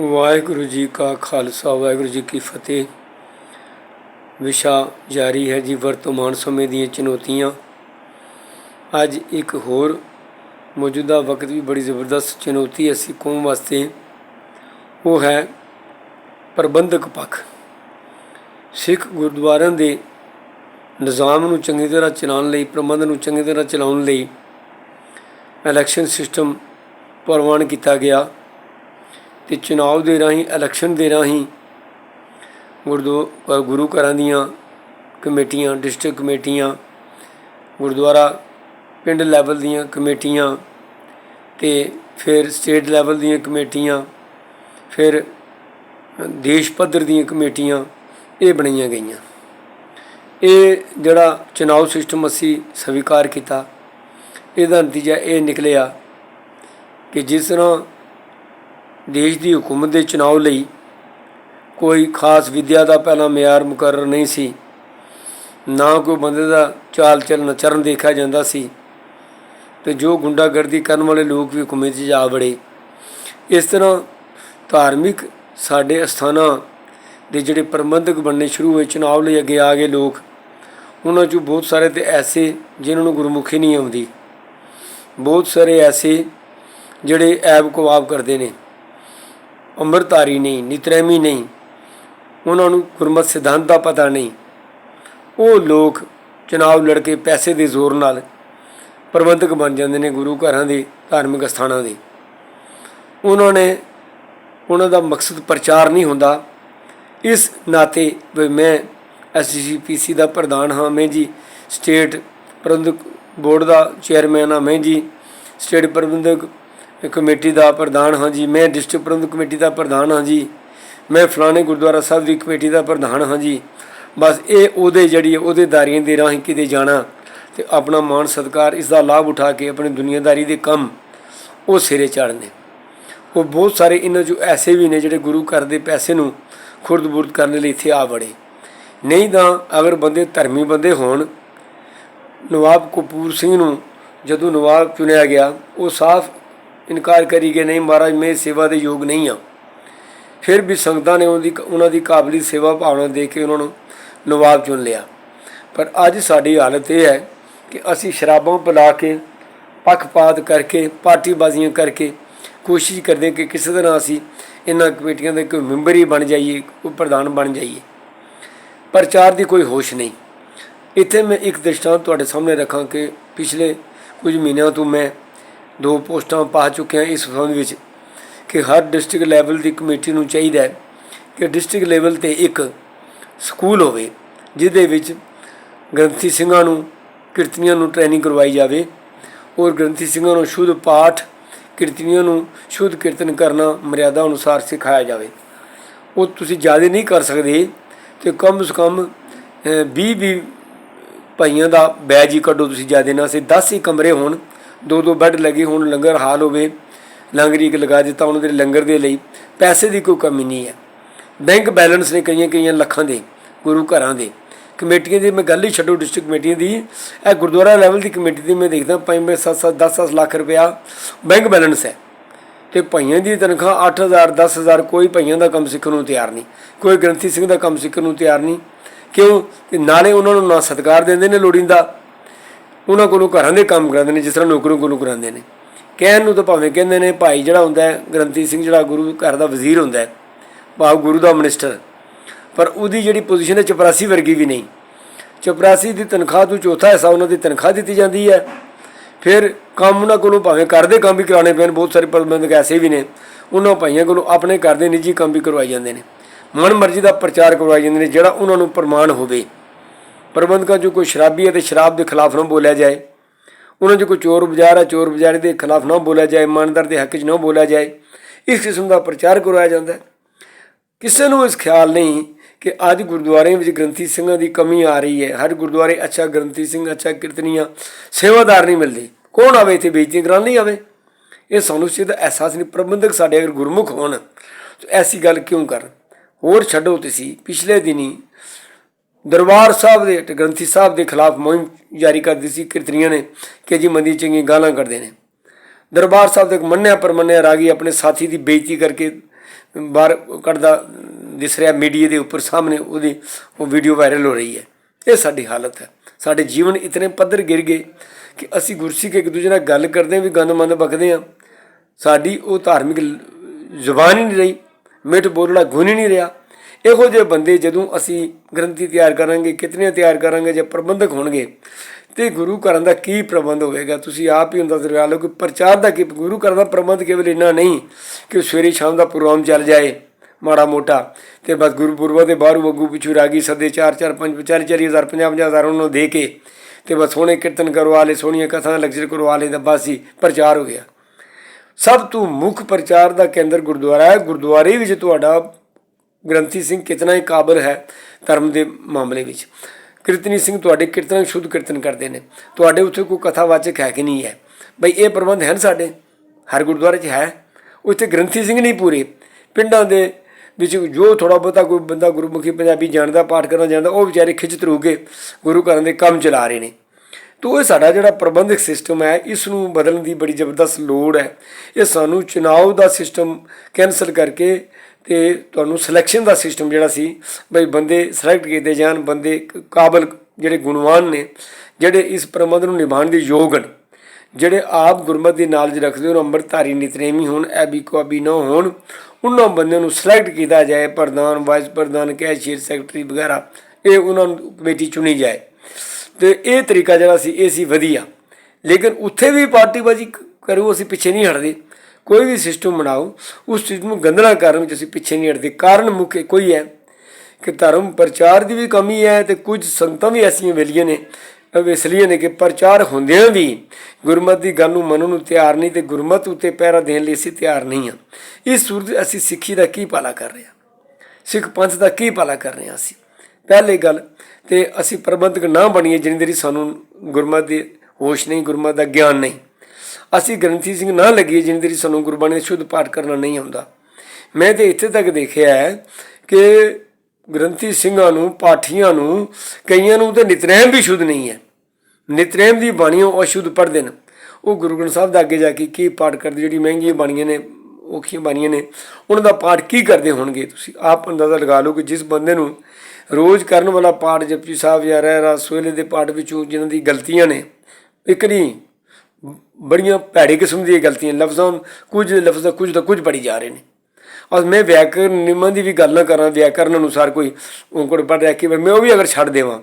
ਵਾਹਿਗੁਰੂ ਜੀ ਕਾ ਖਾਲਸਾ, ਵਾਹਿਗੁਰੂ ਜੀ ਕੀ ਫਤਿਹ। ਵਿਸ਼ਾ ਜਾਰੀ ਹੈ ਜੀ ਵਰਤਮਾਨ ਸਮੇਂ ਦੀਆਂ ਚੁਣੌਤੀਆਂ। ਅੱਜ ਇੱਕ ਹੋਰ ਮੌਜੂਦਾ ਵਕਤ ਵੀ ਬੜੀ ਜ਼ਬਰਦਸਤ ਚੁਣੌਤੀ ਹੈ ਅਸੀਂ ਕੌਮ ਵਾਸਤੇ। ਉਹ ਹੈ ਪ੍ਰਬੰਧਕ ਪੱਖ। ਸਿੱਖ ਗੁਰਦੁਆਰਿਆਂ ਦੇ ਨਿਜ਼ਾਮ ਨੂੰ ਚੰਗੀ ਤਰ੍ਹਾਂ ਚਲਾਉਣ ਲਈ, ਪ੍ਰਬੰਧ ਨੂੰ ਚੰਗੀ ਤਰ੍ਹਾਂ ਚਲਾਉਣ ਲਈ ਇਲੈਕਸ਼ਨ ਸਿਸਟਮ ਪ੍ਰਵਾਨ ਕੀਤਾ ਗਿਆ। ਤੇ ਚੁਣਾਵ ਦੇ ਰਾਹੀਂ ਇਲੈਕਸ਼ਨ ਦੇ ਰਾਹੀਂ ਗੁਰਦੁ ਗੁਰੂ ਘਰਾਂ ਦੀਆਂ ਕਮੇਟੀਆਂ ਡਿਸਟ੍ਰਿਕਟ ਕਮੇਟੀਆਂ, ਗੁਰਦੁਆਰਾ ਪਿੰਡ ਲੈਵਲ ਦੀਆਂ ਕਮੇਟੀਆਂ ਤੇ ਫਿਰ ਸਟੇਟ ਲੈਵਲ ਦੀਆਂ ਕਮੇਟੀਆਂ, ਫਿਰ ਦੇਸ਼ ਪੱਧਰ ਦੀਆਂ ਕਮੇਟੀਆਂ ਇਹ ਬਣਾਈਆਂ ਗਈਆਂ। ਇਹ ਜਿਹੜਾ ਚੁਣਾਵ ਸਿਸਟਮ ਅਸੀਂ ਸਵੀਕਾਰ ਕੀਤਾ, ਇਹਦਾ ਨਤੀਜਾ ਇਹ ਨਿਕਲਿਆ ਕਿ ਜਿਸ ਤਰ੍ਹਾਂ ਦੇਸ਼ ਦੀ ਹਕੂਮਤ ਦੇ ਚੁਣਾਵ ਲਈ ਕੋਈ ਖਾਸ ਵਿਦਿਆ ਦਾ ਪਹਿਲਾਂ ਮਿਆਰ ਮੁਕਰਰ ਨਹੀਂ ਸੀ। ਨਾ ਕੋਈ ਬੰਦੇ ਦਾ ਚਾਲ ਚੱਲਣ, ਚਰਨ ਦੇਖਿਆ ਜਾਂਦਾ ਸੀ। ਤੇ ਜੋ ਗੁੰਡਾਗਰਦੀ ਕਰਨ ਵਾਲੇ ਲੋਕ ਵੀ ਹਕੂਮਤ 'ਚ ਜਾ ਵੜੇ। ਇਸ ਤਰ੍ਹਾਂ ਧਾਰਮਿਕ ਸਾਡੇ ਅਸਥਾਨਾਂ ਦੇ ਜਿਹੜੇ ਪ੍ਰਬੰਧਕ ਬਣਨੇ ਸ਼ੁਰੂ ਹੋਏ ਚੁਣਾਵ ਲਈ ਅੱਗੇ ਆ ਗਏ ਲੋਕ, ਉਹਨਾਂ 'ਚੋਂ ਬਹੁਤ ਸਾਰੇ ਤੇ ਐਸੇ ਜਿਨ੍ਹਾਂ ਨੂੰ ਗੁਰਮੁਖੀ ਨਹੀਂ ਆਉਂਦੀ। ਬਹੁਤ ਸਾਰੇ ਐਸੇ ਜਿਹੜੇ ਐਬ ਕਵਾਬ ਕਰਦੇ ਨੇ। ਅੰਮ੍ਰਿਤਧਾਰੀ ਨਹੀਂ, ਨਿਤਰੇਮੀ ਨਹੀਂ, ਉਹਨਾਂ ਨੂੰ ਗੁਰਮਤਿ ਸਿਧਾਂਤ ਦਾ ਪਤਾ ਨਹੀਂ। ਉਹ ਲੋਕ ਚੁਣਾਵ ਲੜ ਕੇ ਪੈਸੇ ਦੇ ਜ਼ੋਰ ਨਾਲ ਪ੍ਰਬੰਧਕ ਬਣ ਜਾਂਦੇ ਨੇ ਗੁਰੂ ਘਰਾਂ ਦੇ, ਧਾਰਮਿਕ ਸਥਾਨਾਂ ਦੇ। ਉਹਨਾਂ ਨੇ, ਉਹਨਾਂ ਦਾ ਮਕਸਦ ਪ੍ਰਚਾਰ ਨਹੀਂ ਹੁੰਦਾ। ਇਸ ਨਾਤੇ ਵੀ ਮੈਂ ਐਸਜੀਪੀਸੀ ਦਾ ਪ੍ਰਧਾਨ ਹਾਂ, ਮੈਂ ਜੀ ਸਟੇਟ ਪ੍ਰਬੰਧਕ ਬੋਰਡ ਦਾ ਚੇਅਰਮੈਨ ਹਾਂ, ਮੈਂ ਜੀ ਸਟੇਟ ਪ੍ਰਬੰਧਕ ਕਮੇਟੀ ਦਾ ਪ੍ਰਧਾਨ ਹਾਂ ਜੀ, ਮੈਂ ਡਿਸਟ੍ਰਿਕਟ ਪ੍ਰਬੰਧਕ ਕਮੇਟੀ ਦਾ ਪ੍ਰਧਾਨ ਹਾਂ ਜੀ, ਮੈਂ ਫਲਾਣੇ ਗੁਰਦੁਆਰਾ ਸਾਹਿਬ ਦੀ ਕਮੇਟੀ ਦਾ ਪ੍ਰਧਾਨ ਹਾਂ ਜੀ। ਬਸ ਇਹ ਉਹਦੇ ਜਿਹੜੀ ਉਹਦੇਦਾਰੀਆਂ ਦੇ ਰਾਹੀਂ ਕਿਤੇ ਜਾਣਾ ਤੇ ਆਪਣਾ ਮਾਣ ਸਤਕਾਰ ਇਸ ਦਾ ਲਾਭ ਉਠਾ ਕੇ ਆਪਣੀ ਦੁਨੀਆਦਾਰੀ ਦੇ ਕੰਮ ਉਹ ਸਿਰੇ ਚਾੜਨੇ। ਉਹ ਬਹੁਤ ਸਾਰੇ ਇਹਨਾਂ 'ਚੋਂ ਐਸੇ ਵੀ ਨੇ ਜਿਹੜੇ ਗੁਰੂ ਘਰ ਦੇ ਪੈਸੇ ਨੂੰ ਖੁਰਦ-ਬੁਰਦ ਕਰਨ ਲਈ ਇੱਥੇ ਆ ਵੜੇ। ਨਹੀਂ ਤਾਂ ਅਗਰ ਬੰਦੇ ਧਰਮੀ ਬੰਦੇ ਹੋਣ, ਨਵਾਬ ਕਪੂਰ ਸਿੰਘ ਨੂੰ ਜਦੋਂ ਨਵਾਬ ਚੁਣਿਆ ਗਿਆ, ਉਹ ਸਾਫ਼ ਇਨਕਾਰ ਕਰੀ ਕਿ ਨਹੀਂ ਮਹਾਰਾਜ, ਮੈਂ ਸੇਵਾ ਦੇ ਯੋਗ ਨਹੀਂ ਹਾਂ ਫਿਰ ਵੀ ਸੰਗਤਾਂ ਨੇ ਉਹਦੀ ਉਹਨਾਂ ਦੀ ਕਾਬਲੀ ਸੇਵਾ ਭਾਵਨਾ ਦੇ ਕੇ ਉਹਨਾਂ ਨੂੰ ਨਵਾਬ ਚੁਣ ਲਿਆ। ਪਰ ਅੱਜ ਸਾਡੀ ਹਾਲਤ ਇਹ ਹੈ ਕਿ ਅਸੀਂ ਸ਼ਰਾਬਾਂ ਪਿਲਾ ਕੇ, ਪੱਖਪਾਤ ਕਰਕੇ, ਪਾਰਟੀਬਾਜ਼ੀਆਂ ਕਰਕੇ ਕੋਸ਼ਿਸ਼ ਕਰਦੇ ਕਿ ਕਿਸੇ ਤਰ੍ਹਾਂ ਅਸੀਂ ਇਹਨਾਂ ਕਮੇਟੀਆਂ ਦੇ ਕੋਈ ਮੈਂਬਰ ਹੀ ਬਣ ਜਾਈਏ, ਕੋਈ ਪ੍ਰਧਾਨ ਬਣ ਜਾਈਏ। ਪ੍ਰਚਾਰ ਦੀ ਕੋਈ ਹੋਸ਼ ਨਹੀਂ। ਇੱਥੇ ਮੈਂ ਇੱਕ ਦ੍ਰਿਸ਼ਟਾਂਤ ਤੁਹਾਡੇ ਸਾਹਮਣੇ ਰੱਖਾਂ ਕਿ ਪਿਛਲੇ ਕੁਝ ਮਹੀਨਿਆਂ ਤੋਂ ਮੈਂ ਦੋ ਪੋਸਟਾਂ ਪਾ ਚੁੱਕੇ ਹਾਂ ਇਸ ਸੰਬੰਧ ਵਿੱਚ ਕਿ ਹਰ ਡਿਸਟ੍ਰਿਕਟ ਲੈਵਲ ਦੀ ਕਮੇਟੀ ਨੂੰ ਚਾਹੀਦਾ ਹੈ ਕਿ ਡਿਸਟ੍ਰਿਕਟ ਲੈਵਲ ਤੇ ਇੱਕ ਸਕੂਲ ਹੋਵੇ, ਜਿਹਦੇ ਵਿੱਚ ਗ੍ਰੰਥੀ ਸਿੰਘਾਂ ਨੂੰ, ਕਿਰਤਨੀਆਂ ਨੂੰ ਟ੍ਰੇਨਿੰਗ ਕਰਵਾਈ ਜਾਵੇ ਔਰ ਗ੍ਰੰਥੀ ਸਿੰਘਾਂ ਨੂੰ ਸ਼ੁੱਧ ਪਾਠ, ਕਿਰਤਨੀਆਂ ਨੂੰ ਸ਼ੁੱਧ ਕੀਰਤਨ ਕਰਨਾ ਮਰਿਆਦਾ ਅਨੁਸਾਰ ਸਿਖਾਇਆ ਜਾਵੇ। ਉਹ ਤੁਸੀਂ ਜ਼ਿਆਦਾ ਨਹੀਂ ਕਰ ਸਕਦੇ ਤੇ ਕਮ ਸੇ ਕਮ 20 20 ਭਾਈਆਂ ਦਾ ਬੈਜ ਹੀ ਕੱਢੋ ਤੁਸੀਂ ਜ਼ਿਆਦਾ ਨਾ, ਸੇ 10 ਹੀ ਕਮਰੇ ਹੋਣ ਦੋ ਦੋ ਬੈੱਡ ਲੱਗੇ ਹੋਣ, ਲੰਗਰ ਹਾਲ ਹੋਵੇ, ਲੰਗਰੀ ਇੱਕ ਲਗਾ ਦਿੱਤਾ ਉਹਨਾਂ ਦੇ ਲੰਗਰ ਦੇ ਲਈ, ਪੈਸੇ ਦੀ ਕੋਈ ਕਮੀ ਨਹੀਂ ਹੈ। ਬੈਂਕ ਬੈਲੈਂਸ ਨੇ ਕਈਆਂ ਕਈਆਂ ਲੱਖਾਂ ਦੇ, ਗੁਰੂ ਘਰਾਂ ਦੇ। ਕਮੇਟੀਆਂ ਦੀ ਮੈਂ ਗੱਲ ਹੀ ਛੱਡੋ, ਡਿਸਟ੍ਰਿਕਟ ਕਮੇਟੀਆਂ ਦੀ। ਇਹ ਗੁਰਦੁਆਰਾ ਲੈਵਲ ਦੀ ਕਮੇਟੀ ਦੀ ਮੈਂ ਦੇਖਦਾ 5 7 7 10 10 ਲੱਖ ਰੁਪਇਆ ਬੈਂਕ ਬੈਲੈਂਸ ਹੈ। ਤੇ ਭਾਈਆਂ ਦੀ ਤਨਖਾਹ 8000 10000 ਕੋਈ ਭਾਈਆਂ ਦਾ ਕੰਮ ਸਿੱਖਣ ਨੂੰ ਤਿਆਰ ਨਹੀਂ, ਕੋਈ ਗ੍ਰੰਥੀ ਸਿੰਘ ਦਾ ਕੰਮ ਸਿੱਖਣ ਨੂੰ ਤਿਆਰ ਨਹੀਂ। ਕਿਉਂ? ਨਾਲੇ ਉਹਨਾਂ ਨੂੰ ਨਾ ਸਤਿਕਾਰ ਦਿੰਦੇ ਨੇ ਲੋੜੀਂਦਾ। ਉਹਨਾਂ ਕੋਲੋਂ ਘਰਾਂ ਦੇ ਕੰਮ ਕਰਾਉਂਦੇ ਨੇ, ਜਿਸ ਤਰ੍ਹਾਂ ਨੌਕਰਾਂ ਕੋਲੋਂ ਕਰਾਉਂਦੇ ਨੇ। ਕਹਿਣ ਨੂੰ ਤਾਂ ਭਾਵੇਂ ਕਹਿੰਦੇ ਨੇ, ਭਾਈ ਜਿਹੜਾ ਹੁੰਦਾ ਹੈ, ਗ੍ਰੰਥੀ ਸਿੰਘ ਜਿਹੜਾ ਗੁਰੂ ਘਰ ਦਾ ਵਜ਼ੀਰ ਹੁੰਦਾ ਹੈ, ਭਾਵ ਗੁਰੂ ਦਾ ਮਿਨਿਸਟਰ, ਪਰ ਉਹਦੀ ਜਿਹੜੀ ਪੋਜੀਸ਼ਨ ਹੈ ਚਪਰਾਸੀ ਵਰਗੀ ਵੀ ਨਹੀਂ। ਚਪਰਾਸੀ ਦੀ ਤਨਖਾਹ ਤੋਂ ਚੌਥਾ ਹਿੱਸਾ ਉਹਨਾਂ ਦੀ ਤਨਖਾਹ ਦਿੱਤੀ ਜਾਂਦੀ ਹੈ। ਫਿਰ ਕੰਮ ਉਹਨਾਂ ਕੋਲੋਂ ਭਾਵੇਂ ਘਰ ਦੇ ਕੰਮ ਵੀ ਕਰਾਉਣੇ ਪੈਣ, ਬਹੁਤ ਸਾਰੇ ਪ੍ਰਬੰਧਕ ਐਸੇ ਵੀ ਨੇ, ਉਹਨਾਂ ਭਾਈਆਂ ਕੋਲੋਂ ਆਪਣੇ ਘਰ ਦੇ ਨਿੱਜੀ ਕੰਮ ਵੀ ਕਰਵਾਏ ਜਾਂਦੇ ਨੇ। ਮਨ ਮਰਜ਼ੀ ਦਾ ਪ੍ਰਚਾਰ ਕਰਵਾਏ ਜਾਂਦੇ ਨੇ, ਜਿਹੜਾ ਉਹਨਾਂ ਨੂੰ ਪ੍ਰਮਾਣ ਹੋਵੇ। ਪ੍ਰਬੰਧਕਾਂ 'ਚੋਂ ਕੋਈ ਸ਼ਰਾਬੀ ਹੈ ਤੇ ਸ਼ਰਾਬ ਦੇ ਖਿਲਾਫ ਨਾ ਬੋਲਿਆ ਜਾਏ। ਉਹਨਾਂ 'ਚੋਂ ਕੋਈ ਚੋਰ ਬਾਜ਼ਾਰ ਹੈ, ਚੋਰ ਬਾਜ਼ਾਰੀ ਦੇ ਖਿਲਾਫ ਨਾ ਬੋਲਿਆ ਜਾਏ, ਇਮਾਨਦਾਰ ਦੇ ਹੱਕ 'ਚ ਨਾ ਬੋਲਿਆ ਜਾਏ। ਇਸ ਕਿਸਮ ਦਾ ਪ੍ਰਚਾਰ ਕਰਵਾਇਆ ਜਾਂਦਾ ਹੈ। ਕਿਸੇ ਨੂੰ ਇਸ ਖਿਆਲ ਨਹੀਂ ਕਿ ਅੱਜ ਗੁਰਦੁਆਰਿਆਂ ਵਿੱਚ ਗ੍ਰੰਥੀ ਸਿੰਘਾਂ ਦੀ ਕਮੀ ਆ ਰਹੀ ਹੈ। ਹਰ ਗੁਰਦੁਆਰੇ ਅੱਛਾ ਗ੍ਰੰਥੀ ਸਿੰਘ, ਅੱਛਾ ਕੀਰਤਨੀਆ, ਸੇਵਾਦਾਰ ਨਹੀਂ ਮਿਲਦੇ। ਕੌਣ ਆਵੇ ਇੱਥੇ ਬੇਇੱਜ਼ਤੀ ਕਰਾਉਣ ਨਹੀਂ ਆਵੇ? ਇਹ ਸਾਨੂੰ ਸਿੱਧਾ ਅਹਿਸਾਸ ਨਹੀਂ, ਪ੍ਰਬੰਧਕ ਸਾਡੇ ਅਗਰ ਗੁਰਮੁਖ ਹੋਣ, ਤਾਂ ਐਸੀ ਗੱਲ ਕਿਉਂ ਕਰਨ? ਹੋਰ ਛੱਡੋ ਤੁਸੀਂ, ਪਿਛਲੇ ਦਿਨੀ ਦਰਬਾਰ ਸਾਹਿਬ ਦੇ ਤੇ ਗ੍ਰੰਥੀ ਸਾਹਿਬ ਦੇ ਖਿਲਾਫ ਮੁਹਿੰਮ ਜਾਰੀ ਕਰਦੀ ਸੀ। ਕੀਰਤਨੀਆਂ ਨੇ ਕਿ ਜੀ ਮੰਦੀ ਚੰਗੀ ਗਾਲਾਂ ਕੱਢਦੇ ਨੇ। ਦਰਬਾਰ ਸਾਹਿਬ ਦੇ ਇੱਕ ਮੰਨਿਆ ਪਰਮੰਨਿਆ ਰਾਗੀ ਆਪਣੇ ਸਾਥੀ ਦੀ ਬੇਇੱਜ਼ਤੀ ਕਰਕੇ ਬਾਹਰ ਕੱਢਦਾ ਦਿਸ ਰਿਹਾ ਮੀਡੀਆ ਦੇ ਉੱਪਰ ਸਾਹਮਣੇ, ਉਹਦੀ ਉਹ ਵੀਡੀਓ ਵਾਇਰਲ ਹੋ ਰਹੀ ਹੈ। ਇਹ ਸਾਡੀ ਹਾਲਤ ਹੈ। ਸਾਡੇ ਜੀਵਨ ਇਤਨੇ ਪੱਧਰ ਗਿਰ ਗਏ ਕਿ ਅਸੀਂ ਗੁਰਸਿੱਖ ਇੱਕ ਦੂਜੇ ਨਾਲ ਗੱਲ ਕਰਦੇ ਹਾਂ, ਵੀ ਗੰਦਮੰਦ ਬਕਦੇ ਹਾਂ। ਸਾਡੀ ਉਹ ਧਾਰਮਿਕ ਜ਼ੁਬਾਨ ਹੀ ਨਹੀਂ ਰਹੀ। ਮਿੱਠ ਬੋਲਣਾ ਗੁਣ ਹੀ ਨਹੀਂ ਰਿਹਾ। ਇਹੋ ਜਿਹੇ ਬੰਦੇ ਜਦੋਂ ਅਸੀਂ ਗ੍ਰੰਥੀ ਤਿਆਰ ਕਰਾਂਗੇ, ਕਿਤਨੇ ਤਿਆਰ ਕਰਾਂਗੇ ਜੇ ਪ੍ਰਬੰਧਕ ਹੋਣਗੇ? ਤੇ ਗੁਰੂ ਘਰਾਂ ਦਾ ਕੀ ਪ੍ਰਬੰਧ ਹੋਵੇਗਾ? ਤੁਸੀਂ ਆਪ ਹੀ ਹੁੰਦਾ ਦਰਿਆ ਲਓ ਕਿ ਪ੍ਰਚਾਰ ਦਾ ਕੀ ਗੁਰੂ ਘਰਾਂ ਦਾ ਪ੍ਰਬੰਧ ਕੇਵਲ ਇੰਨਾ ਨਹੀਂ ਕਿ ਸਵੇਰੇ ਸ਼ਾਮ ਦਾ ਪ੍ਰੋਗਰਾਮ ਚੱਲ ਜਾਏ, ਮਾੜਾ ਮੋਟਾ। ਤੇ ਬਸ ਗੁਰਪੁਰਬਾਂ ਦੇ ਬਾਹਰੋਂ ਅੱਗੂ ਪਿਛੂ ਰਾਗੀ ਸਦੇ 4 4 5 ਚਾਲੀ ਚਾਲੀ ਹਜ਼ਾਰ 50 50 ਹਜ਼ਾਰ ਉਹਨਾਂ ਨੂੰ ਦੇ ਕੇ ਤੇ ਬਸ ਸੋਹਣੇ ਕੀਰਤਨ ਕਰਵਾ ਲਏ ਸੋਹਣੀਆਂ ਕਥਾ ਲੈਕਚਰ ਕਰਵਾ ਲਏ ਤਾਂ ਬਸ ਹੀ ਪ੍ਰਚਾਰ ਹੋ ਗਿਆ। ਸਭ ਤੋਂ ਮੁੱਖ ਪ੍ਰਚਾਰ ਦਾ ਕੇਂਦਰ ਗੁਰਦੁਆਰਾ ਹੈ। ਗੁਰਦੁਆਰੇ ਵਿੱਚ ਤੁਹਾਡਾ ਗ੍ਰੰਥੀ ਸਿੰਘ ਕਿਤਨਾ ਹੀ ਕਾਬਲ ਹੈ ਧਰਮ ਦੇ ਮਾਮਲੇ ਵਿੱਚ। ਕੀਰਤਨੀ ਸਿੰਘ ਤੁਹਾਡੇ ਕੀਰਤਨ ਸ਼ੁੱਧ ਕੀਰਤਨ ਕਰਦੇ ਨੇ। ਤੁਹਾਡੇ ਉੱਥੇ ਕੋਈ ਕਥਾਵਾਚਕ ਹੈ ਕਿ ਨਹੀਂ ਹੈ? ਬਈ ਇਹ ਪ੍ਰਬੰਧ ਹਨ ਸਾਡੇ? ਹਰ ਗੁਰਦੁਆਰੇ 'ਚ ਹੈ। ਉੱਥੇ ਗ੍ਰੰਥੀ ਸਿੰਘ ਨਹੀਂ ਪੂਰੇ। ਪਿੰਡਾਂ ਦੇ ਵਿੱਚ ਜੋ ਥੋੜਾ ਬਹੁਤਾ ਕੋਈ ਬੰਦਾ ਗੁਰਮੁਖੀ ਪੰਜਾਬੀ ਜਾਣਦਾ, ਪਾਠ ਕਰਨਾ ਜਾਣਦਾ, ਉਹ ਵਿਚਾਰੇ ਖਿੱਚਤ ਤਰੂ ਕੇ ਗੁਰੂ ਘਰਾਂ ਦੇ ਕੰਮ ਚਲਾ ਰਹੇ ਨੇ। ਤੋ ਇਹ ਸਾਡਾ ਜਿਹੜਾ ਪ੍ਰਬੰਧਕ ਸਿਸਟਮ ਹੈ ਇਸ ਨੂੰ ਬਦਲਣ ਦੀ ਬੜੀ ਜ਼ਬਰਦਸਤ ਲੋੜ ਹੈ। ਇਹ ਸਾਨੂੰ ਚੁਣਾਵ ਦਾ ਸਿਸਟਮ ਕੈਨਸਲ ਕਰਕੇ ਤੇ ਤੁਹਾਨੂੰ ਸਿਲੈਕਸ਼ਨ ਦਾ ਸਿਸਟਮ ਜਿਹੜਾ ਸੀ, ਬਈ ਬੰਦੇ ਸਿਲੈਕਟ ਕੀਤੇ ਜਾਣ, ਬੰਦੇ ਕਾਬਲ ਜਿਹੜੇ ਗੁਣਵਾਨ ਨੇ, ਜਿਹੜੇ ਇਸ ਪ੍ਰਬੰਧ ਨੂੰ ਨਿਭਾਉਣ ਦੇ ਯੋਗ ਹਨ ਜਿਹੜੇ ਆਪ ਗੁਰਮਤ ਦੀ ਨਾਲਜ ਰੱਖਦੇ ਹੋਣ, ਅੰਮ੍ਰਿਤਧਾਰੀ ਨਿਤਰੇਮੀ ਹੋਣ, ਐਬੀ ਕੋਬੀ ਨਾ ਹੋਣ, ਉਹਨਾਂ ਬੰਦਿਆਂ ਨੂੰ ਸਿਲੈਕਟ ਕੀਤਾ ਜਾਏ, ਪ੍ਰਧਾਨ ਵਾਈਸ ਪ੍ਰਧਾਨ ਕੈਸ਼ੀਅਰ ਸੈਕਟਰੀ ਵਗੈਰਾ, ਇਹ ਉਹਨਾਂ ਨੂੰ ਕਮੇਟੀ ਚੁਣੀ ਜਾਏ। ਤੇ ਇਹ ਤਰੀਕਾ ਜਿਹੜਾ ਸੀ, ਇਹ ਸੀ ਵਧੀਆ। ਲੇਕਿਨ ਉੱਥੇ ਵੀ ਪਾਰਟੀਬਾਜ਼ੀ ਕਰੂ, ਅਸੀਂ ਪਿੱਛੇ ਨਹੀਂ ਹਟਦੇ। ਕੋਈ ਵੀ ਸਿਸਟਮ ਬਣਾਓ, ਉਸ ਚੀਜ਼ ਨੂੰ ਗੰਦਲਾ ਕਰਨ ਵਿੱਚ ਅਸੀਂ ਪਿੱਛੇ ਨਹੀਂ ਹਟਦੇ। ਕਾਰਨ ਮੁੱਖ ਇੱਕੋ ਹੀ ਹੈ ਕਿ ਧਰਮ ਪ੍ਰਚਾਰ ਦੀ ਵੀ ਕਮੀ ਹੈ ਤੇ ਕੁਝ ਸੰਗਤਾਂ ਵੀ ਐਸੀਆਂ ਵੇਲੀਆਂ ਨੇ ਇਸ ਵਿਸਲੀਆਂ ਨੇ ਕਿ ਪ੍ਰਚਾਰ ਹੁੰਦਿਆਂ ਵੀ ਗੁਰਮਤ ਦੀ ਗੱਲ ਨੂੰ ਮੰਨਣ ਨੂੰ ਤਿਆਰ ਨਹੀਂ ਤੇ ਗੁਰਮਤ ਉੱਤੇ ਪਹਿਰਾ ਦੇਣ ਲਈ ਅਸੀਂ ਤਿਆਰ ਨਹੀਂ ਹਾਂ। ਇਸ ਸੂਰਤ ਅਸੀਂ ਸਿੱਖੀ ਦਾ ਕੀ ਪਾਲਾ ਕਰ ਰਹੇ ਹਾਂ? ਸਿੱਖ ਪੰਥ ਦਾ ਕੀ ਪਾਲਾ ਕਰ ਰਹੇ ਹਾਂ ਅਸੀਂ? ਪਹਿਲੀ ਗੱਲ ਤੇ ਅਸੀਂ ਪ੍ਰਬੰਧਕ ਨਾ ਬਣੀਏ ਜਿੰਨੀ ਦੇਰੀ ਸਾਨੂੰ ਗੁਰਮਤ ਦੀ ਹੋਸ਼ ਨਹੀਂ, ਗੁਰਮਤ ਦਾ ਗਿਆਨ ਨਹੀਂ। ਅਸੀਂ ਗ੍ਰੰਥੀ ਸਿੰਘ ਨਾ ਲੱਗੀਏ ਜਿੰਨੀ ਦੇਰੀ ਸਾਨੂੰ ਗੁਰਬਾਣੀ ਦਾ ਸ਼ੁੱਧ ਪਾਠ ਕਰਨਾ ਨਹੀਂ ਆਉਂਦਾ। ਮੈਂ ਤੇ ਇੱਥੇ ਤੱਕ ਦੇਖਿਆ ਹੈ ਕਿ ਗ੍ਰੰਥੀ ਸਿੰਘਾਂ ਨੂੰ, ਪਾਠੀਆਂ ਨੂੰ, ਕਈਆਂ ਨੂੰ ਤੇ ਨਿਤਨੇਮ ਵੀ ਸ਼ੁੱਧ ਨਹੀਂ ਹੈ। ਨਿਤਨੇਮ ਦੀ ਬਾਣੀ ਉਹ ਅਸ਼ੁੱਧ ਪੜ੍ਹਦੇ ਨੇ। ਉਹ ਗੁਰੂ ਗ੍ਰੰਥ ਸਾਹਿਬ ਦਾ ਅੱਗੇ ਜਾ ਕੇ ਕੀ ਪਾਠ ਕਰਦੇ, ਜਿਹੜੀ ਮਹਿੰਗੀਆਂ ਬਾਣੀਆਂ ਨੇ, ਔਖੀਆਂ ਬਾਣੀਆਂ ਨੇ, ਉਹਨਾਂ ਦਾ ਪਾਠ ਕੀ ਕਰਦੇ ਹੋਣਗੇ ਤੁਸੀਂ? ਆਪ ਅੰਦਾਜ਼ਾ ਲਗਾ ਲਓ ਕਿ ਜਿਸ ਬੰਦੇ ਨੂੰ ਰੋਜ਼ ਕਰਨ ਵਾਲਾ ਪਾਠ ਜਪਜੀ ਸਾਹਿਬ ਜਾਂ ਰਹਿ ਰਾ ਸੋਹਲੇ ਦੇ ਪਾਠ ਵਿੱਚੋਂ ਜਿਨ੍ਹਾਂ ਦੀ ਗਲਤੀਆਂ ਨੇ, ਇੱਕ ਨਹੀਂ ਬੜੀਆਂ ਭੈੜੀ ਕਿਸਮ ਦੀਆਂ ਗਲਤੀਆਂ ਲਫ਼ਜ਼ਾਂ ਕੁਝ ਲਫ਼ਜ਼ ਕੁਝ ਤਾਂ ਕੁਝ ਪੜੀ ਜਾ ਰਹੇ ਨੇ। ਔਰ ਮੈਂ ਵਿਆਕਰਨ ਨਿਯਮਾਂ ਦੀ ਵੀ ਗੱਲ ਨਾ ਕਰਾਂ, ਵਿਆਕਰਨ ਅਨੁਸਾਰ ਕੋਈ ਔਂਕੜ ਪੜ ਰਿਹਾ ਕਿ ਮੈਂ ਉਹ ਵੀ ਅਗਰ ਛੱਡ ਦੇਵਾਂ,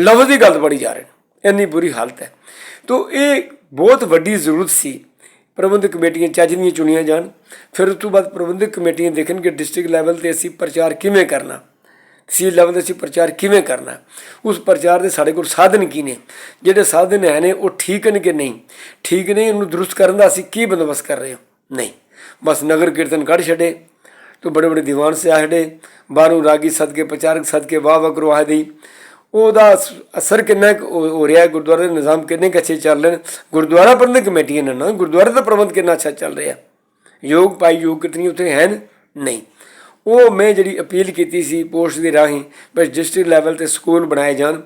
ਲਫ਼ਜ਼ ਦੀ ਗੱਲ ਪੜੀ ਜਾ ਰਹੇ ਨੇ। ਇੰਨੀ ਬੁਰੀ ਹਾਲਤ ਹੈ। ਤੋ ਇਹ ਬਹੁਤ ਵੱਡੀ ਜ਼ਰੂਰਤ ਸੀ। ਪ੍ਰਬੰਧਕ ਕਮੇਟੀਆਂ ਚੱਜ ਦੀਆਂ ਚੁਣੀਆਂ ਜਾਣ। ਫਿਰ ਉਸ ਤੋਂ ਬਾਅਦ ਪ੍ਰਬੰਧਕ ਕਮੇਟੀਆਂ ਦੇਖਣ ਕਿ ਡਿਸਟ੍ਰਿਕਟ ਲੈਵਲ ਤੇ ਅਸੀਂ ਪ੍ਰਚਾਰ ਕਿਵੇਂ ਕਰਨਾ। ਤਹਿਸੀਲ ਲੈਵਲ ਤੇ ਅਸੀਂ ਪ੍ਰਚਾਰ ਕਿਵੇਂ ਕਰਨਾ? ਉਸ ਪ੍ਰਚਾਰ ਦੇ ਸਾਡੇ ਕੋਲ ਸਾਧਨ ਕੀ ਨੇ? ਜਿਹੜੇ ਸਾਧਨ ਹੈ ਨੇ, ਉਹ ਠੀਕ ਨੇ ਕਿ ਨਹੀਂ? ਠੀਕ ਨਹੀਂ ਉਹਨੂੰ ਦਰੁਸਤ ਕਰਨ ਦਾ ਅਸੀਂ ਕੀ ਬੰਦੋਬਸਤ ਕਰ ਰਹੇ ਹਾਂ? ਨਹੀਂ। ਬਸ ਨਗਰ ਕੀਰਤਨ ਕੱਢ ਛੱਡੇ, ਤੋ ਬੜੇ ਬੜੇ ਦੀਵਾਨ ਸੇ ਆਹੜੇ ਬਾਹਰੋਂ ਰਾਗੀ ਸਦਕੇ, ਪ੍ਰਚਾਰਕ ਸਦਕੇ, ਵਾਹ ਵਾਹ ਕਰਵਾ ਦੇਈ। ਉਹਦਾ ਅਸ- ਅਸਰ ਕਿੰਨਾ ਕੁ ਹੋ ਰਿਹਾ ਹੈ? ਗੁਰਦੁਆਰੇ ਦੇ ਨਿਜ਼ਾਮ ਕਿੰਨੇ ਕੁ ਅੱਛੇ ਚੱਲ ਰਹੇ ਨੇ? ਗੁਰਦੁਆਰਾ ਪ੍ਰਬੰਧਕ ਕਮੇਟੀਆਂ ਨੇ ਨਾ, ਗੁਰਦੁਆਰੇ ਦਾ ਪ੍ਰਬੰਧ ਕਿੰਨਾ ਅੱਛਾ ਚੱਲ ਰਿਹਾ ਯੋਗ ਪਾਈ ਯੋਗ ਕਿਤਨੀ ਉੱਥੇ ਹਨ ਨਹੀਂ। ਉਹ ਮੈਂ ਜਿਹੜੀ ਅਪੀਲ ਕੀਤੀ ਸੀ ਪੋਸਟ ਦੇ ਰਾਹੀਂ, ਬਸ ਡਿਸਟ੍ਰਿਕਟ ਲੈਵਲ ਤੇ ਸਕੂਲ ਬਣਾਏ ਜਾਣ,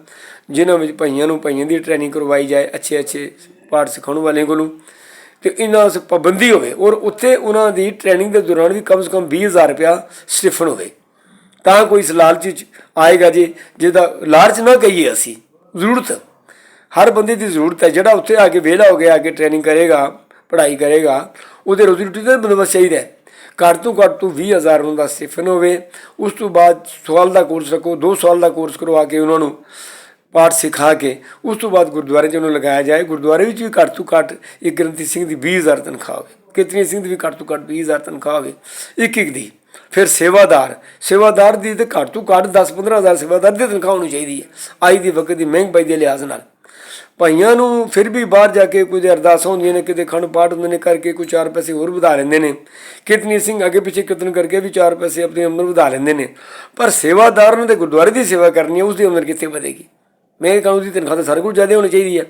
ਜਿਨ੍ਹਾਂ ਵਿੱਚ ਭਈਆਂ ਨੂੰ ਭਈਆਂ ਦੀ ਟ੍ਰੇਨਿੰਗ ਕਰਵਾਈ ਜਾਏ, ਅੱਛੇ ਅੱਛੇ ਪਾਠ ਸਿਖਾਉਣ ਵਾਲਿਆਂ ਕੋਲੋਂ, ਤੇ ਇਹਨਾਂ 'ਤੇ ਪਾਬੰਦੀ ਹੋਵੇ, ਔਰ ਉੱਥੇ ਉਹਨਾਂ ਦੀ ਟ੍ਰੇਨਿੰਗ ਦੇ ਦੌਰਾਨ ਵੀ ਕਮ ਸੇ ਕਮ 20000 ਰੁਪਇਆ ਸਟਿਫਨ ਹੋਵੇ। ਤਾਂ ਕੋਈ ਇਸ ਲਾਲਚ ਆਏਗਾ ਜੀ, ਜਿਹਦਾ ਲਾਲਚ ਨਾ ਕਹੀਏ ਅਸੀਂ, ਜ਼ਰੂਰਤ। ਹਰ ਬੰਦੇ ਦੀ ਜ਼ਰੂਰਤ ਹੈ, ਜਿਹੜਾ ਉੱਥੇ ਆ ਕੇ ਵਿਹਲਾ ਹੋ ਗਿਆ, ਆ ਕੇ ਟ੍ਰੇਨਿੰਗ ਕਰੇਗਾ, ਪੜ੍ਹਾਈ ਕਰੇਗਾ, ਉਹਦੇ ਰੋਜ਼ੀ ਰੋਟੀ ਦਾ ਬੰਦੋਬਸਤ ਚਾਹੀਦਾ ਹੈ। ਘੱਟ ਤੋਂ ਘੱਟ ਤੋਂ 20000 ਉਹਨਾਂ ਦਾ ਸਿਫਨ ਹੋਵੇ। ਉਸ ਤੋਂ ਬਾਅਦ ਸਾਲ ਦਾ ਕੋਰਸ ਰੱਖੋ 2 ਸਾਲ ਦਾ ਕੋਰਸ ਕਰਵਾ ਕੇ ਉਹਨਾਂ ਨੂੰ ਪਾਠ ਸਿਖਾ ਕੇ, ਉਸ ਤੋਂ ਬਾਅਦ ਗੁਰਦੁਆਰੇ 'ਚ ਉਹਨੂੰ ਲਗਾਇਆ ਜਾਏ। ਗੁਰਦੁਆਰੇ ਵਿੱਚ ਵੀ ਘੱਟ ਤੋਂ ਘੱਟ ਇੱਕ ਗ੍ਰੰਥੀ ਸਿੰਘ ਦੀ 20000 ਤਨਖਾਹ ਹੋਵੇ। ਕਿਤਨੀ ਸਿੰਘ ਦੀ ਵੀ ਘੱਟ ਤੋਂ ਘੱਟ 20000 ਤਨਖਾਹ ਹੋਵੇ। ਇੱਕ ਇੱਕ ਦੀ। ਫਿਰ ਸੇਵਾਦਾਰ। ਸੇਵਾਦਾਰ ਦੀ ਤੇ ਘੱਟ ਤੋਂ ਘੱਟ 10-15000 ਸੇਵਾਦਾਰ ਦੀ ਤਨਖਾਹ ਹੋਣੀ ਚਾਹੀਦੀ ਹੈ। ਅੱਜ ਦੀ ਵਕਤ ਦੀ ਮਹਿੰਗਾਈ ਦੇ ਲਿਹਾਜ਼ ਨਾਲ। ਭਾਈਆਂ ਨੂੰ ਫਿਰ ਵੀ ਬਾਹਰ ਜਾ ਕੇ ਕੁਝ ਅਰਦਾਸਾਂ ਹੁੰਦੀਆਂ ਨੇ, ਕਿਤੇ ਖੰਡ ਪਾਠ ਹੁੰਦੇ ਨੇ ਕਰਕੇ ਕੋਈ ਚਾਰ ਪੈਸੇ ਹੋਰ ਵਧਾ ਲੈਂਦੇ ਨੇ। ਕਿਤਨੀ ਸਿੰਘ ਅੱਗੇ ਪਿੱਛੇ ਕੀਰਤਨ ਕਰਕੇ ਵੀ ਚਾਰ ਪੈਸੇ ਆਪਣੀ ਉਮਰ ਵਧਾ ਲੈਂਦੇ ਨੇ। ਪਰ ਸੇਵਾਦਾਰ ਨੇ ਤੇ ਗੁਰਦੁਆਰੇ ਦੀ ਸੇਵਾ ਕਰਨੀ ਹੈ ਉਸ ਦੀ ਉਮਰ ਕਿੱਥੇ ਵਧੇਗੀ? ਮੈਂ ਕਹਾਂ ਉਹਦੀ ਤਨਖਾਹ ਤਾਂ ਸਾਰੇ ਕੋਲ ਜ਼ਿਆਦਾ ਹੋਣੀ ਚਾਹੀਦੀ ਹੈ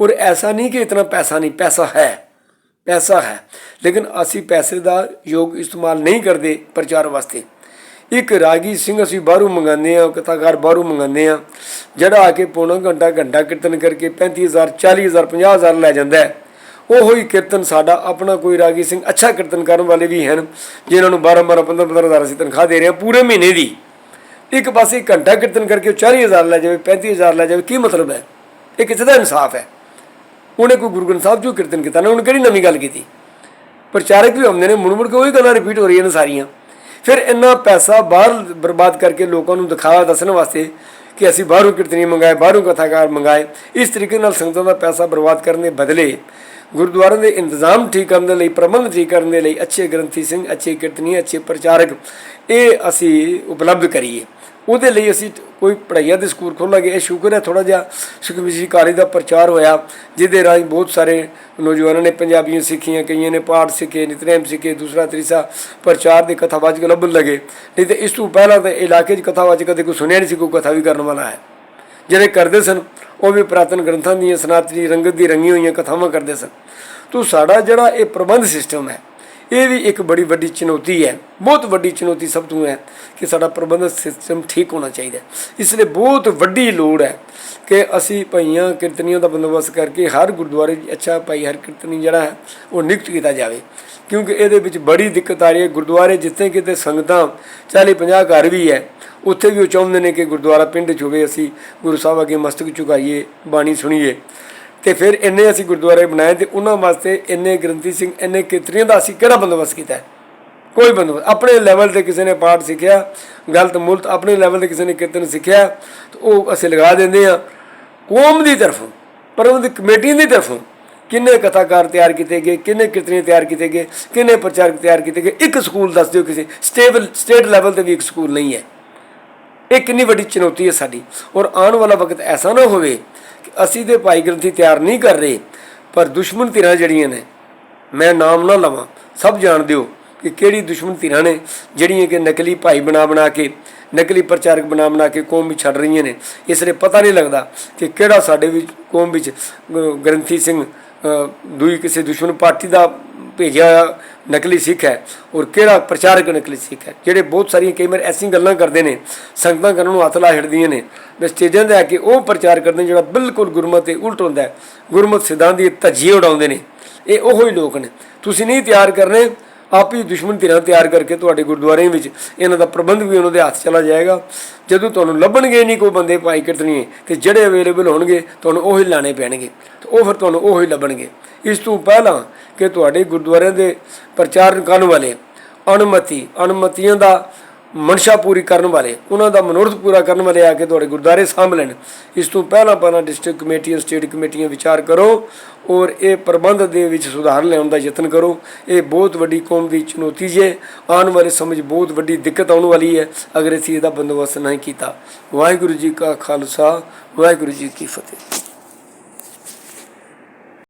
ਔਰ ਐਸਾ ਨਹੀਂ ਕਿ ਇਤਨਾ ਪੈਸਾ ਨਹੀਂ, ਪੈਸਾ ਹੈ ਪੈਸਾ ਹੈ। ਲੇਕਿਨ ਅਸੀਂ ਪੈਸੇ ਦਾ ਯੋਗ ਇਸਤੇਮਾਲ ਨਹੀਂ ਕਰਦੇ ਪ੍ਰਚਾਰ ਵਾਸਤੇ। ਇੱਕ ਰਾਗੀ ਸਿੰਘ ਅਸੀਂ ਬਾਹਰੋਂ ਮੰਗਾਉਂਦੇ ਆ ਕਥਾਕਾਰ ਬਾਹਰੋਂ ਮੰਗਾਉਂਦੇ ਆ ਜਿਹੜਾ ਆ ਕੇ ਪੌਣਾ ਘੰਟਾ ਘੰਟਾ ਕੀਰਤਨ ਕਰਕੇ 35000 40000 50000 ਲੈ ਜਾਂਦਾ ਹੈ। ਉਹੋ ਹੀ ਕੀਰਤਨ ਸਾਡਾ ਆਪਣਾ ਕੋਈ ਰਾਗੀ ਸਿੰਘ ਅੱਛਾ ਕੀਰਤਨ ਕਰਨ ਵਾਲੇ ਵੀ ਹਨ, ਜਿਨ੍ਹਾਂ ਨੂੰ 12 12 15 15 ਹਜ਼ਾਰ ਅਸੀਂ ਤਨਖਾਹ ਦੇ ਰਹੇ ਹਾਂ ਪੂਰੇ ਮਹੀਨੇ ਦੀ। ਇੱਕ ਪਾਸੇ ਘੰਟਾ ਕੀਰਤਨ ਕਰਕੇ ਉਹ 40000 ਲੈ ਜਾਵੇ 35000 ਲੈ ਜਾਵੇ, ਕੀ ਮਤਲਬ ਹੈ? ਇਹ ਕਿਸੇ ਦਾ ਇਨਸਾਫ ਹੈ। ਉਹਨੇ ਕੋਈ ਗੁਰੂ ਗ੍ਰੰਥ ਸਾਹਿਬ ਜੋ ਕੀਰਤਨ ਕੀਤਾ ਨਾ, ਉਹਨੇ ਕਿਹੜੀ ਨਵੀਂ ਗੱਲ ਕੀਤੀ? ਪ੍ਰਚਾਰਕ ਵੀ ਆਉਂਦੇ ਨੇ ਮੁੜ ਮੁੜ ਕੇ ਉਹੀ ਗੱਲਾਂ ਰਿਪੀਟ ਹੋ ਰਹੀਆਂ ਨੇ ਸਾਰੀਆਂ। ਫਿਰ ਇੰਨਾ ਪੈਸਾ ਬਾਹਰ ਬਰਬਾਦ ਕਰਕੇ ਲੋਕਾਂ ਨੂੰ ਦਿਖਾਵਾ ਦੱਸਣ ਵਾਸਤੇ ਕਿ ਅਸੀਂ ਬਾਹਰੋਂ ਕੀਰਤਨੀ ਮੰਗਾਏ, ਬਾਹਰੋਂ ਕਥਾਕਾਰ ਮੰਗਾਏ, ਇਸ ਤਰੀਕੇ ਨਾਲ ਸੰਗਤਾਂ ਦਾ ਪੈਸਾ ਬਰਬਾਦ ਕਰਨ ਦੇ ਬਦਲੇ ਗੁਰਦੁਆਰਿਆਂ ਦੇ ਇੰਤਜ਼ਾਮ ਠੀਕ ਕਰਨ ਦੇ ਲਈ, ਪ੍ਰਬੰਧ ਠੀਕ ਕਰਨ ਦੇ ਲਈ ਅੱਛੇ ਗ੍ਰੰਥੀ ਸਿੰਘ, ਅੱਛੇ ਕੀਰਤਨੀ ਅੱਛੇ ਪ੍ਰਚਾਰਕ ਇਹ ਅਸੀਂ ਉਪਲਬਧ ਕਰੀਏ। ਉਹਦੇ ਲਈ ਅਸੀਂ ਕੋਈ ਪੜ੍ਹਾਈਆਂ ਦੇ ਸਕੂਲ ਖੋਲਾਂਗੇ। ਇਹ ਸ਼ੁਕਰ ਹੈ ਥੋੜਾ ਜਿਹਾ ਸੁਖਮਿਸ਼ੀਕਾਰੀ ਦਾ ਪ੍ਰਚਾਰ ਹੋਇਆ, ਜਿਹਦੇ ਰਾਹੀਂ ਬਹੁਤ ਸਾਰੇ ਨੌਜਵਾਨਾਂ ਨੇ ਪੰਜਾਬੀਆਂ ਸਿੱਖੀਆਂ, ਕਈਆਂ ਨੇ ਪਾਠ ਸਿੱਖੇ, ਨਿਤਨੇਮ ਸਿੱਖੇ, ਦੂਸਰਾ ਤੀਸਰਾ ਪ੍ਰਚਾਰ ਦੇ ਕਥਾਵਾਚਕ ਲੱਭਣ ਲਗੇ। ਨਹੀਂ ਤੇ ਇਸ ਤੋਂ ਪਹਿਲਾਂ ਤਾਂ ਇਲਾਕੇ 'ਚ ਕਥਾਵਾਚਕ ਕਦੇ ਕੋਈ ਸੁਣਿਆ ਨਹੀਂ ਸੀ, ਕੋਈ ਕਥਾ ਵੀ ਕਰਨ ਵਾਲਾ ਹੈ। ਜਿਹੜੇ ਕਰਦੇ ਸਨ, ਉਹ ਵੀ ਪ੍ਰਾਤਨ ਗ੍ਰੰਥਾਂ ਦੀਆਂ, ਸਨਾਤਨੀ ਰੰਗਤ ਦੀ ਰੰਗੀਆਂ ਹੋਈਆਂ ਕਥਾਵਾਂ ਕਰਦੇ ਸਨ। ਤੋ ਸਾਡਾ ਜਿਹੜਾ ਇਹ ਪ੍ਰਬੰਧ ਸਿਸਟਮ ਹੈ ਇਹ ਵੀ ਇੱਕ ਬੜੀ ਵੱਡੀ ਚੁਣੌਤੀ ਹੈ, ਬਹੁਤ ਵੱਡੀ ਚੁਣੌਤੀ ਸਭ ਤੋਂ ਹੈ ਕਿ ਸਾਡਾ ਪ੍ਰਬੰਧ ਸਿਸਟਮ ਠੀਕ ਹੋਣਾ ਚਾਹੀਦਾ ਇਸ ਲਈ ਬਹੁਤ ਵੱਡੀ ਲੋੜ ਹੈ ਕਿ ਅਸੀਂ ਭਾਈਆਂ ਕੀਰਤਨੀਆਂ ਦਾ ਬੰਦੋਬਸਤ ਕਰਕੇ ਹਰ ਗੁਰਦੁਆਰੇ 'ਚ ਅੱਛਾ ਭਾਈ ਹਰ ਕੀਰਤਨੀ ਜਿਹੜਾ ਹੈ, ਉਹ ਨਿਯੁਕਤ ਕੀਤਾ ਜਾਵੇ। ਕਿਉਂਕਿ ਇਹਦੇ ਵਿੱਚ ਬੜੀ ਦਿੱਕਤ ਆ ਰਹੀ ਹੈ, ਗੁਰਦੁਆਰੇ ਜਿੱਥੇ ਕਿਤੇ ਸੰਗਤਾਂ 40 50 ਘਰ ਵੀ ਹੈ, ਉੱਥੇ ਵੀ ਉਹ ਚਾਹੁੰਦੇ ਨੇ ਕਿ ਗੁਰਦੁਆਰਾ ਪਿੰਡ 'ਚ ਹੋਵੇ, ਅਸੀਂ ਗੁਰੂ ਸਾਹਿਬ ਅੱਗੇ ਮਸਤਕ ਝੁਕਾਈਏ, ਬਾਣੀ ਸੁਣੀਏ। ਤੇ ਫਿਰ ਇੰਨੇ ਅਸੀਂ ਗੁਰਦੁਆਰੇ ਬਣਾਏ ਤੇ ਉਹਨਾਂ ਵਾਸਤੇ ਇੰਨੇ ਗ੍ਰੰਥੀ ਸਿੰਘ, ਇੰਨੇ ਕੀਰਤਨੀਆਂ ਦਾ ਅਸੀਂ ਕਿਹੜਾ ਬੰਦੋਬਸਤ ਕੀਤਾ? ਕੋਈ ਬੰਦੋਬਸਤ, ਆਪਣੇ ਲੈਵਲ ਤੇ ਕਿਸੇ ਨੇ ਪਾਠ ਸਿੱਖਿਆ, ਗਲਤ ਮੁਲਤ, ਆਪਣੇ ਲੈਵਲ ਤੇ ਕਿਸੇ ਨੇ ਕੀਰਤਨ ਸਿੱਖਿਆ, ਤੇ ਉਹ ਅਸੀਂ ਲਗਾ ਦਿੰਦੇ ਆ ਕੌਮ ਦੀ ਤਰਫੋਂ, ਪ੍ਰਬੰਧਕ ਕਮੇਟੀ ਦੀ ਤਰਫੋਂ ਕਿੰਨੇ ਕਥਾਕਾਰ ਤਿਆਰ ਕੀਤੇ ਗਏ, ਕਿੰਨੇ ਕੀਰਤਨੀ ਤਿਆਰ ਕੀਤੇ ਗਏ, ਕਿੰਨੇ ਪ੍ਰਚਾਰਕ ਤਿਆਰ ਕੀਤੇ ਗਏ, ਇੱਕ ਸਕੂਲ ਦੱਸ ਦਿਓ ਕਿਸੇ ਸਟੇਬਲ ਸਟੇਟ ਲੈਵਲ ਤੇ ਵੀ ਇੱਕ ਸਕੂਲ ਨਹੀਂ ਹੈ। ਇਹ ਕਿੰਨੀ ਵੱਡੀ ਚੁਣੌਤੀ ਹੈ ਸਾਡੀ। ਔਰ ਆਉਣ ਵਾਲਾ ਵਕਤ ਐਸਾ ਨਾ ਹੋਵੇ ਅਸੀਂ ਤੇ ਭਾਈ ਗ੍ਰੰਥੀ ਤਿਆਰ ਨਹੀਂ ਕਰ ਰਹੇ, ਪਰ ਦੁਸ਼ਮਣ ਧਿਰਾਂ ਜਿਹੜੀਆਂ ਨੇ, ਮੈਂ ਨਾਮ ਨਾ ਲਵਾਂ। ਸਭ ਜਾਣਦੇ ਹੋ ਕਿ ਕਿਹੜੀ ਦੁਸ਼ਮਣ ਧਿਰਾਂ ਨੇ, ਜਿਹੜੀਆਂ ਕਿ ਨਕਲੀ ਭਾਈ ਬਣਾ ਬਣਾ ਕੇ, ਨਕਲੀ ਪ੍ਰਚਾਰਕ ਬਣਾ ਬਣਾ ਕੇ ਕੌਮ ਵਿੱਚ ਛੱਡ ਰਹੀਆਂ ਨੇ। ਇਸ ਲਈ ਪਤਾ ਨਹੀਂ ਲੱਗਦਾ ਕਿ ਕਿਹੜਾ ਸਾਡੇ ਵਿੱਚ ਕੌਮ ਵਿੱਚ ਗ੍ਰੰਥੀ ਸਿੰਘ ਦੂਈ ਕਿਸੇ ਦੁਸ਼ਮਣ ਪਾਰਟੀ ਦਾ ਭੇਜਿਆ ਹੋਇਆ ਨਕਲੀ ਸਿੱਖ ਹੈ ਔਰ ਕਿਹੜਾ ਪ੍ਰਚਾਰਕ ਨਕਲੀ ਸਿੱਖ ਹੈ? ਜਿਹੜੇ ਬਹੁਤ ਸਾਰੀਆਂ ਕਈ ਵਾਰ ਐਸੀ ਗੱਲਾਂ ਕਰਦੇ ਨੇ, ਸੰਗਤਾਂ ਕਰਨ ਨੂੰ ਹੱਥ ਲਾ ਛੱਡਦੀਆਂ ਨੇ ਵੀ ਸਟੇਜਾਂ ਤੇ ਆ ਕੇ ਉਹ ਪ੍ਰਚਾਰ ਕਰਦੇ ਨੇ ਜਿਹੜਾ ਬਿਲਕੁਲ ਗੁਰਮਤ ਦੇ ਉਲਟ ਹੁੰਦਾ ਹੈ। ਗੁਰਮਤ ਸਿਧਾਂਤ ਦੀ ਧੱਜੀ ਉਡਾਉਂਦੇ ਨੇ। ਇਹ ਉਹੋ ਹੀ ਲੋਕ ਨੇ। ਤੁਸੀਂ ਨਹੀਂ ਤਿਆਰ ਕਰਨੇ ਆਪ ਹੀ ਦੁਸ਼ਮਣ ਧਿਰਾਂ ਤਿਆਰ ਕਰਕੇ ਤੁਹਾਡੇ ਗੁਰਦੁਆਰਿਆਂ ਵਿੱਚ ਇਹਨਾਂ ਦਾ ਪ੍ਰਬੰਧ ਵੀ ਉਹਨਾਂ ਦੇ ਹੱਥ ਚਲਾ ਜਾਏਗਾ। ਜਦੋਂ ਤੁਹਾਨੂੰ ਲੱਭਣਗੇ ਨਹੀਂ ਕੋਈ ਬੰਦੇ ਭਾਈ ਕੀਰਤਨੀਏ, ਤੇ ਜਿਹੜੇ ਅਵੇਲੇਬਲ ਹੋਣਗੇ, ਤੁਹਾਨੂੰ ਉਹੀ ਲਾਣੇ ਪੈਣਗੇ। ਤੇ ਉਹ ਫਿਰ ਤੁਹਾਨੂੰ ਉਹੀ ਲੱਭਣਗੇ। ਇਸ ਤੋਂ ਪਹਿਲਾਂ ਕਿ ਤੁਹਾਡੇ ਗੁਰਦੁਆਰਿਆਂ ਦੇ ਪ੍ਰਚਾਰ ਕਰਨ ਵਾਲੇ ਅਨੁਮਤੀ ਅਨੁਮਤੀਆਂ ਦਾ ਮਨਸ਼ਾ ਪੂਰੀ ਕਰਨ ਵਾਲੇ, ਉਹਨਾਂ ਦਾ ਮਨੋਰਥ ਪੂਰਾ ਕਰਨ ਵਾਲੇ ਆ ਕੇ ਤੁਹਾਡੇ ਗੁਰਦੁਆਰੇ ਸਾਂਭ ਲੈਣ। ਇਸ ਤੋਂ ਪਹਿਲਾਂ ਪਹਿਲਾਂ ਡਿਸਟ੍ਰਿਕਟ ਕਮੇਟੀਆਂ ਸਟੇਟ ਕਮੇਟੀਆਂ ਵਿਚਾਰ ਕਰੋ ਔਰ ਇਹ ਪ੍ਰਬੰਧ ਦੇ ਵਿੱਚ ਸੁਧਾਰ ਲਿਆਉਣ ਦਾ ਯਤਨ ਕਰੋ। ਇਹ ਬਹੁਤ ਵੱਡੀ ਕੌਮ ਦੀ ਚੁਣੌਤੀ ਜੇ। ਆਉਣ ਵਾਲੇ ਸਮੇਂ 'ਚ ਬਹੁਤ ਵੱਡੀ ਦਿੱਕਤ ਆਉਣ ਵਾਲੀ ਹੈ। ਅਗਰ ਅਸੀਂ ਇਹਦਾ ਬੰਦੋਬਸਤ ਨਹੀਂ ਕੀਤਾ। ਵਾਹਿਗੁਰੂ ਜੀ ਕਾ ਖਾਲਸਾ, ਵਾਹਿਗੁਰੂ ਜੀ ਕੀ ਫਤਿਹ।